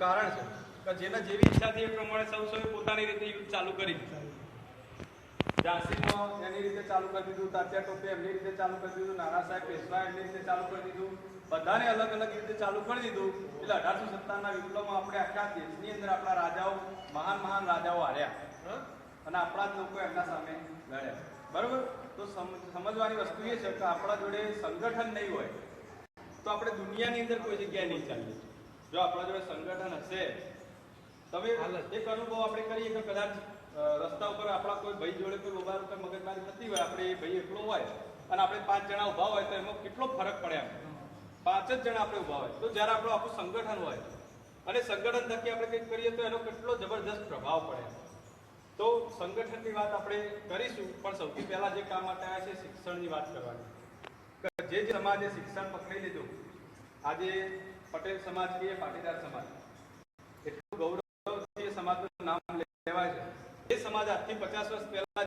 કારણ છે કે જેના જેવી ઈચ્છા થઈ એ પ્રમાણે સૌ સૌએ પોતાની રીતે યુદ્ધ ચાલુ કરી દીધું. ઝાંસીમાં એની રીતે ચાલુ કરી દીધું, તાત્યા ટોપે એમની રીતે ચાલુ કરી દીધું, નાના સાહેબ પેશવા એમની રીતે ચાલુ કરી દીધું. બધાને અલગ અલગ રીતે ચાલુ કરી દીધું. એટલે અઢારસો સત્તાવનના વિપ્લવમાં આપણે આખા દેશની અંદર આપણા રાજાઓ, મહાન મહાન રાજાઓ હાર્યા? અને આપણા જ લોકો એમના સામે લડ્યા. બરોબર? તો સમ- સમજવાની વસ્તુ એ છે કે આપણા જોડે સંગઠન નહીં હોય, તો આપણે દુનિયાની અંદર કોઈ જગ્યાએ નહીં ચાલીએ. જો આપણા જોડે સંગઠન હશે તમે એક અનુભવ આપણે કરીએ કે કદાચ રસ્તા ઉપર આપણા કોઈ ભાઈ જોડે કોઈ મોબાઈલ ઉપર મગજમારી થતી હોય આપણે એ ભાઈ એકલો હોય અને આપણે પાંચ જણા ઊભા હોય તો એમાં કેટલો ફરક પડે એમ? પાંચ જ જણા આપણે ઊભા હોય. તો જ્યારે આપણું આખું સંગઠન હોય અને સંગઠન થકી આપણે કંઈક કરીએ તો એનો કેટલો જબરદસ્ત પ્રભાવ પડે તો સંગઠનની વાત આપણે કરીશું પણ સૌથી પહેલાં જે કામ માટે આવ્યા છે શિક્ષણની વાત કરવાની. જે જે સમાજે શિક્ષણ પકડી લીધું આજે પટેલ સમાજ કે પાટીદાર સમાજ. એટલું ગૌરવથી એ સમાજનું નામ લેવાય છે. એ સમાજ આજથી પચાસ વર્ષ પહેલા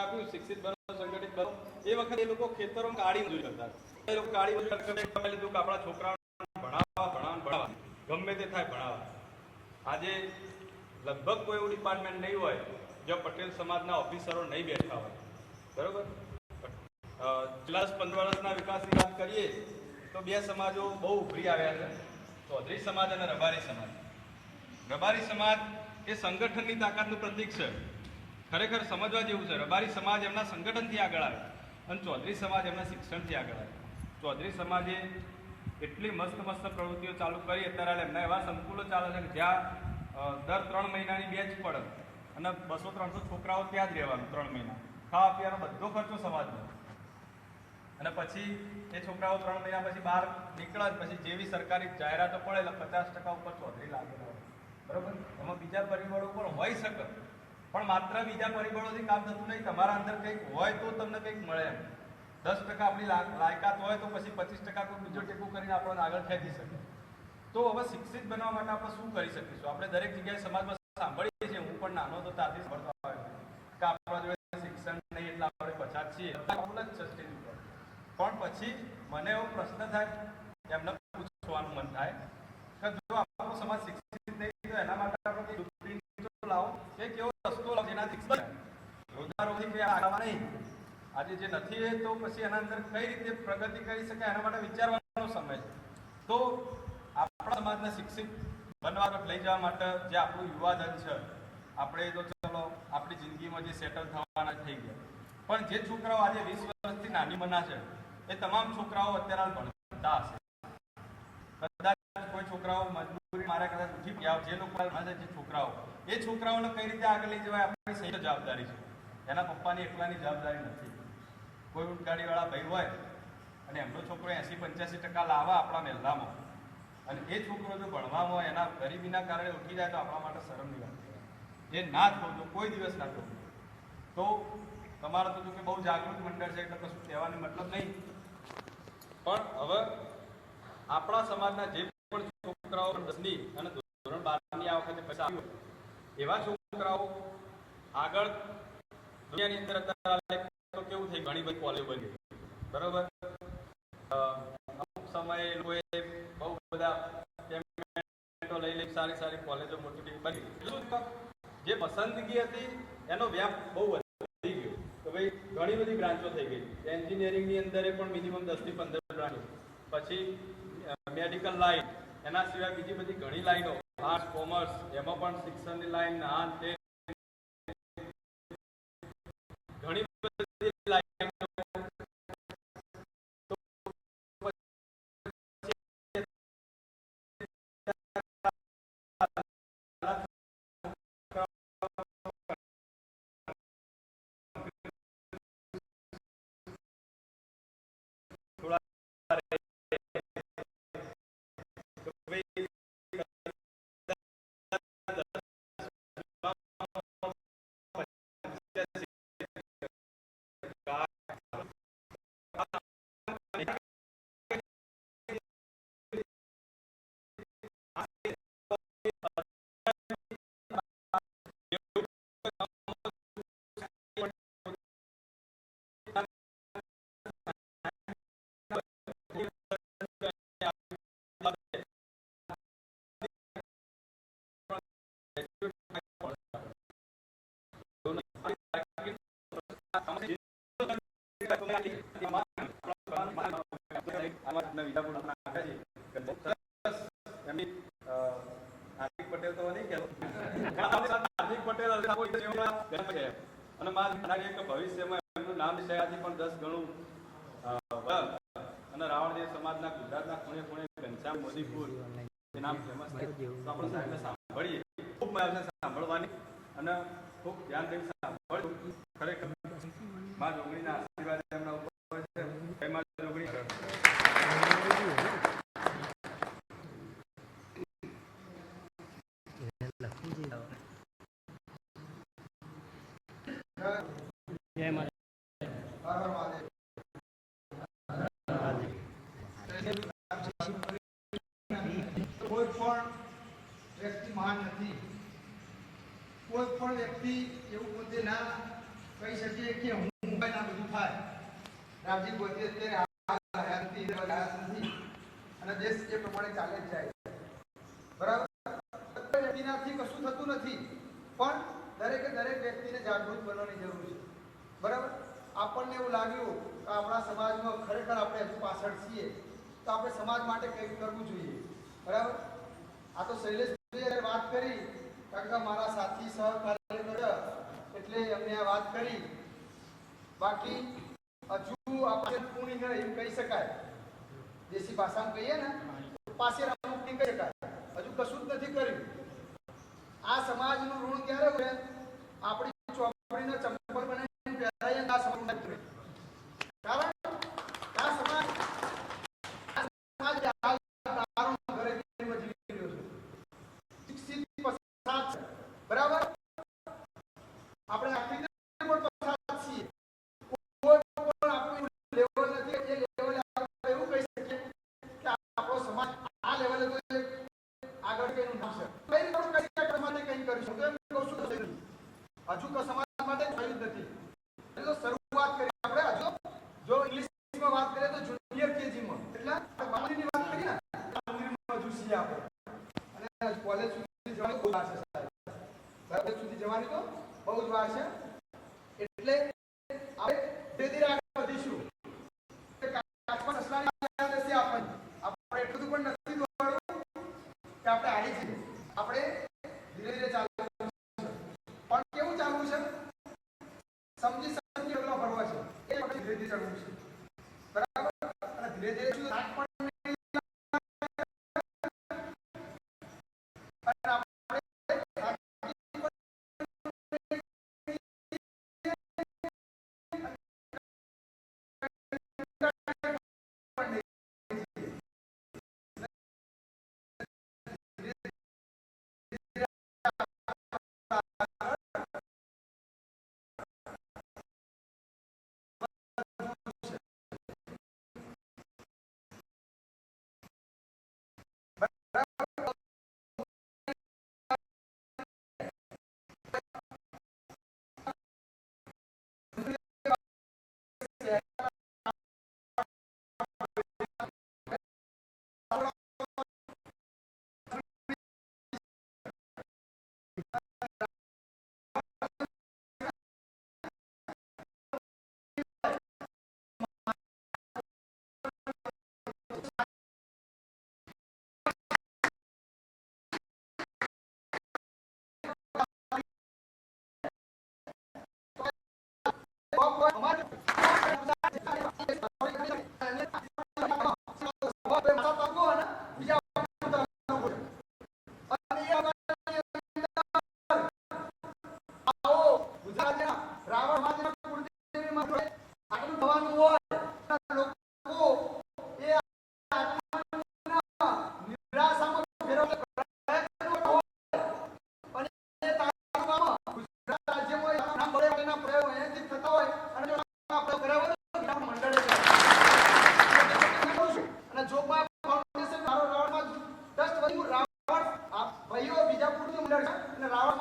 આપ્યું શિક્ષિત બનો સંગઠિત બનો એ વખતે એ લોકો ખેતરોમાં કાળી મજૂરી કરતા એ લોકો કાળી મજૂરી કે આપણા છોકરાઓને ભણાવવા ભણાવવા ભણાવવા. ગમે તે થાય ભણાવવા. આજે લગભગ કોઈ એવું ડિપાર્ટમેન્ટ નહીં હોય જ્યાં પટેલ સમાજના ઓફિસરો નહીં બેઠા હોય. બરોબર? અ, પંદર વર્ષના વિકાસની વાત કરીએ તો બે સમાજો બહુ ઉભરી આવ્યા છે. ચૌધરી સમાજ અને રબારી સમાજ. રબારી સમાજ એ સંગઠનની તાકાતનું પ્રતીક છે. ખરેખર સમજવા જેવું છે. રબારી સમાજ એમના સંગઠનથી આગળ આવે. અને ચૌધરી સમાજ એમના શિક્ષણથી આગળ આવે. ચૌધરી સમાજે એટલી મસ્ત મસ્ત પ્રવૃત્તિઓ ચાલુ કરી. અત્યારે એમના એવા સંકુલો ચાલે છે કે જ્યાં દર ત્રણ મહિનાની બેચ પડે. અને બસો ત્રણસો છોકરાઓ ત્યાં જ રહેવાનું ત્રણ મહિના. ખાવા પીવાનો બધો ખર્ચો સમાજનો. અને પછી એ છોકરાઓ ત્રણ મહિના પછી બહાર નીકળે પછી જેવી સરકારી જાહેરાતો પડે એટલે પચાસ ટકા ઉપર ચોધરી લાગેલા હોય બરોબર? એમાં બીજા પરિબળો પણ હોઈ શકે. પણ માત્ર બીજા પરિબળોથી કામ થતું નહીં. તમારા અંદર કંઈક હોય તો તમને કંઈક મળે એમ. દસ ટકા આપણી લાયકાત હોય તો પછી પચીસ ટકા કોઈ બીજો ટેકો કરીને આપણને આગળ ખેંચી શકે. તો હવે શિક્ષિત બનવા માટે આપણે શું કરી શકીશું? આપણે દરેક જગ્યાએ સમાજમાં સાંભળીએ છીએ. હું પણ નાનો તો તાથી સાંભળતો આવ્યો કે આપણા જોડે શિક્ષણ નહીં એટલે આપણે પછાત છીએ એવું જ છે સ્ટેજ ઉપર પણ પછી મને એવો પ્રશ્ન થાય, એમને પૂછવાનું મન થાય કે જો આપણો સમાજ શિક્ષિત નહીં તો એના માટે આપણે સુપ્રીમ લાવો, કે કેવો રસ્તો લાવો જેના શિક્ષિત? રોજગારોથી કંઈ આગળ નહીં. આજે જે નથી એ તો પછી એના અંદર કઈ રીતે પ્રગતિ કરી શકાય એના માટે વિચારવાનો સમય છે. તો આપણા સમાજને શિક્ષિત બનવા લઈ જવા માટે જે આપણું યુવાધન છે, આપણે તો ચલો આપણી જિંદગીમાં જે સેટલ થવાના થઈ ગયા. પણ જે છોકરાઓ આજે વીસ વર્ષથી નાની મના છે એ તમામ છોકરાઓ અત્યારે હાલ ભણતા હશે કદાચ કોઈ છોકરાઓ મજબૂરી મારા કદાચ ઉઠી ગયા જે લોકો જે છોકરાઓ. એ છોકરાઓને કઈ રીતે આગળ લઈ જવાય? આપણી સહી જવાબદારી છે. એના પપ્પાની એકલાની જવાબદારી નથી. કોઈ ઊંટગાડીવાળા ભાઈ હોય અને એમનો છોકરો એંસી પંચ્યાસી ટકા લાવવા આપણા મહેલામાં. અને એ છોકરો જો ભણવામાં હોય, એના ગરીબીના કારણે ઉઠી જાય તો આપણા માટે શરમની વાત કહેવાય. એ ના થવું તો કોઈ દિવસ ના થવું તો તમારે તો જો કે બહુ જાગૃત મંડળ છે, એટલે કશું કહેવાની મતલબ નહીં. પણ હવે આપણા સમાજના જે પણ છોકરાઓ દસની અને ધોરણ બારની આ વખતે પૈસા એવા છોકરાઓ આગળ દુનિયાની અંદર અત્યારે તો કેવું થઈ ઘણી બધી કોલેજો બની બરોબર? અમુક સમયે લોકોએ બહુ બધા પેમેન્ટો લઈ લઈ સારી સારી કોલેજો મોટી બની? જે પસંદગી હતી, એનો વ્યાપ બહુ તો ભાઈ, ઘણી બધી બ્રાન્ચો થઈ ગઈ. એન્જિનિયરિંગની અંદર પણ મિનિમમ દસથી પંદર બ્રાન્ચો. પછી મેડિકલ લાઈન એના સિવાય બીજી બધી ઘણી લાઈનો. આર્ટ્સ કોમર્સ એમાં પણ શિક્ષણની લાઈન આ તે હાર્દિક પટેલ તો નહીં કહેતો હાર્દિક પટેલ અને મારા ભવિષ્યમાં એમનું નામ છે આથી પણ દસ ગણું સુધી એવું પોતે ના કહી શકીએ કે હું મુંબઈના બધું થાય. રામજી ગોતી અત્યારે અને દેશ એ પ્રમાણે ચાલે જાય બરાબર? વ્યક્તિનાથી કશું થતું નથી. પણ દરેકે દરેક વ્યક્તિને જાગૃત બનવાની જરૂર છે. બરાબર? આપણને એવું લાગ્યું કે આપણા સમાજમાં ખરેખર આપણે હજુ પાછળ છીએ. તો આપણે સમાજ માટે કંઈક કરવું જોઈએ. બરાબર? આ તો શૈલેષભાઈએ વાત કરી. કારણ કે મારા સાથી સહકાર ભાઈએ મેં વાત કરી. બાકી હજુ આપણે પૂરી ન એમ કહી શકાય. દેશી ભાષામાં કહીએ ને પાસે અમુક કહી શકાય. હજુ કશું જ નથી કર્યું. આ સમાજનું ઋણ ક્યારે હોય? આપણી ચોપડીને ચંપલ બનાવીને પહેરાય આ સમાજ કારણ मध्ये सांगितलं ती. सर्व Gracias. ಅವರ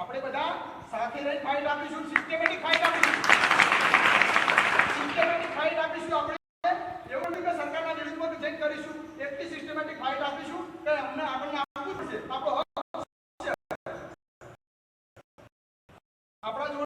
આપણે બધા સાથે રહી ફાઇલ આપીશું સિસ્ટેમેટિક ફાઇલ આપીશું. સિસ્ટમેટિક ફાઇલ આપીશું આપણે. એવું નહીં કે સરકારના વિરુદ્ધમાં ચેક કરીશું એકથી સિસ્ટેમેટિક ફાઇલ આપીશું કે અમને આપણને આપવું પડશે. આપણો હક આપણા જોડે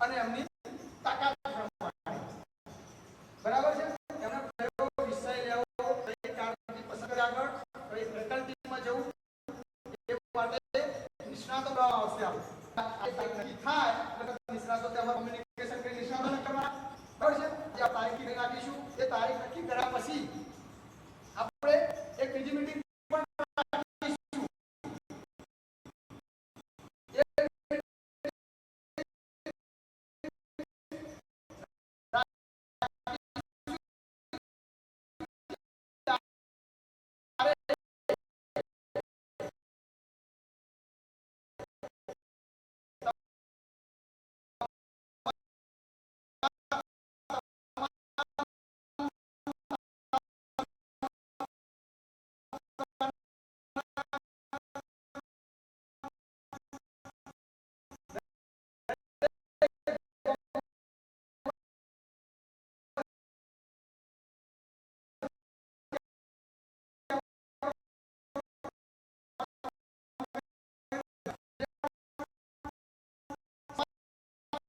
અને એમની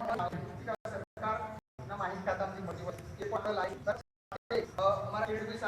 સરકાર માહિતી ખાતામાંથી મળી હોય એ પણ લાઈ અમારા ખેડૂત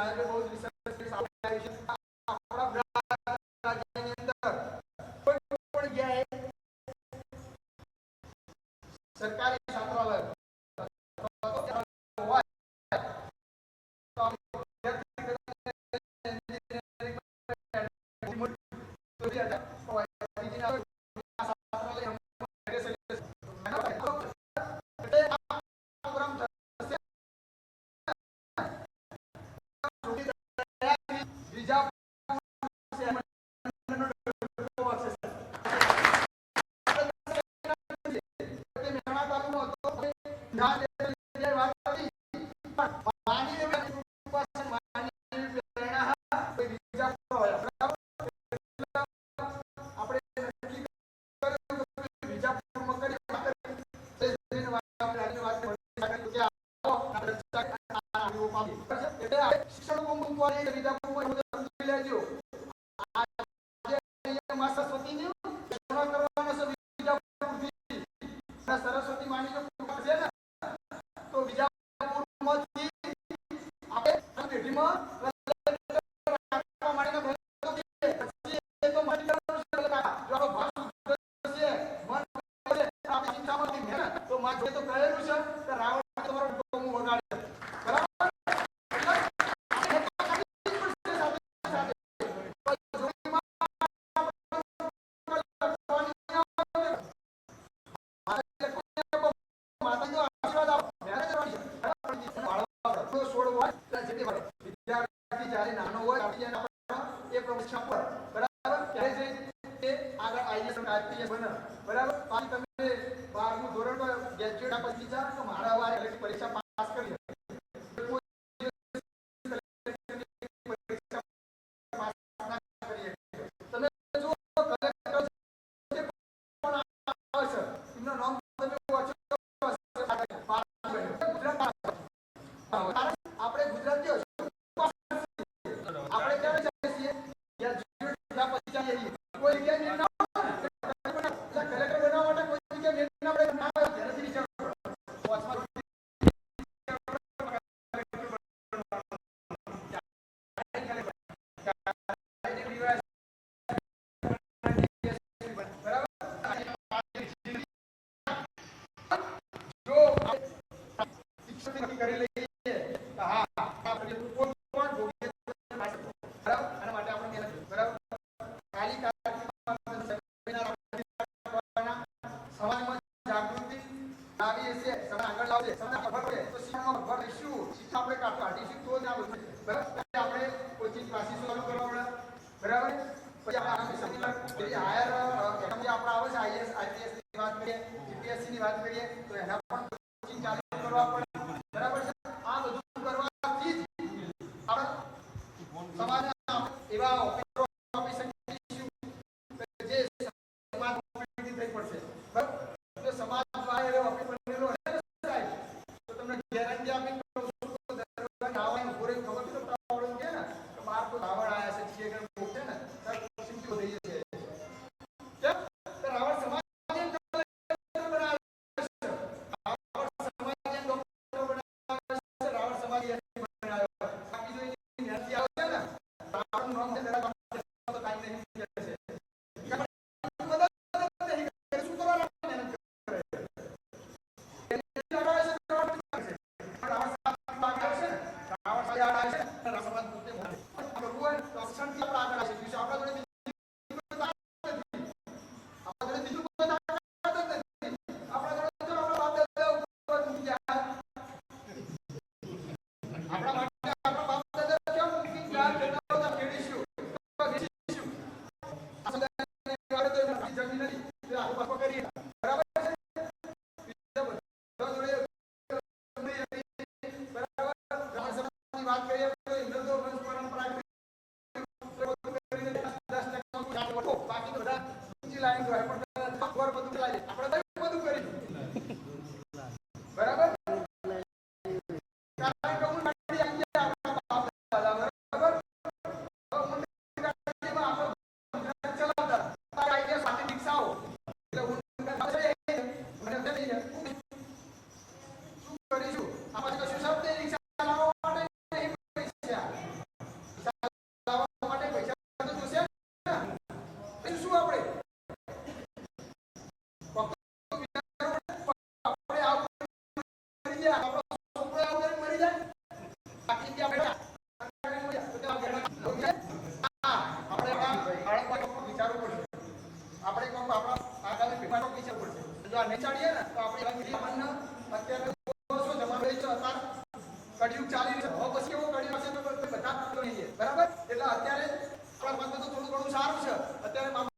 God વાંચે તો કહેલું છે. કે રાવણ 나오고. 回家呀 That I know ચાલી રહ્યો પછી એવો ઘડી પાસે બધા નહીં બરાબર? એટલે અત્યારે આપણા મતમાં તો થોડું ઘણું સારું છે. અત્યારે